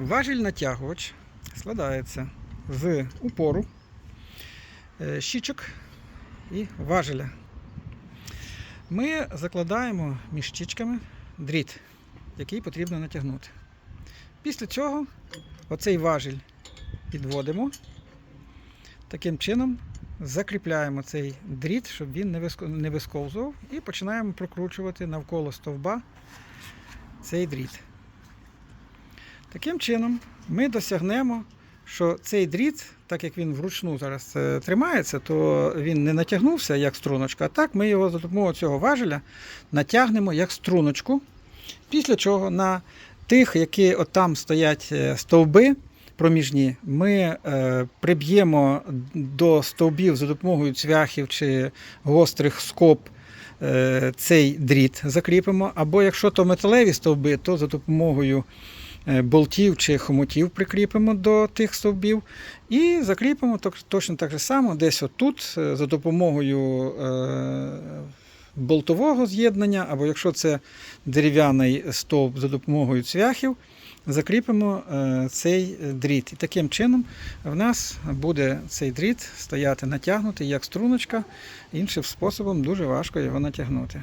Важіль натягувач складається з упору, е, щічок і важеля. Ми закладаємо між щічками дріт, який потрібно натягнути. Після цього оцей важіль підводимо. Таким чином закріпляємо цей дріт, щоб він не висковзував, і починаємо прокручувати навколо стовба цей дріт. Таким чином ми досягнемо, що цей дріт, так як він вручну зараз е, тримається, то він не натягнувся як струночка, а так ми його за допомогою цього важеля натягнемо як струночку. Після чого на тих, які от там стоять е, стовби проміжні, ми е, приб'ємо до стовбів за допомогою цвяхів чи гострих скоб цей дріт закріпимо. Або якщо то металеві стовби, то за допомогою болтів чи хомутів прикріпимо до тих стовбів. І закріпимо точно так же само, десь отут, е, за допомогою е, болтового з'єднання, або якщо це дерев'яний стовп за допомогою цвяхів, закріпимо е, цей дріт. І таким чином в нас буде цей дріт стояти натягнутий як струночка, іншим способом дуже важко його натягнути.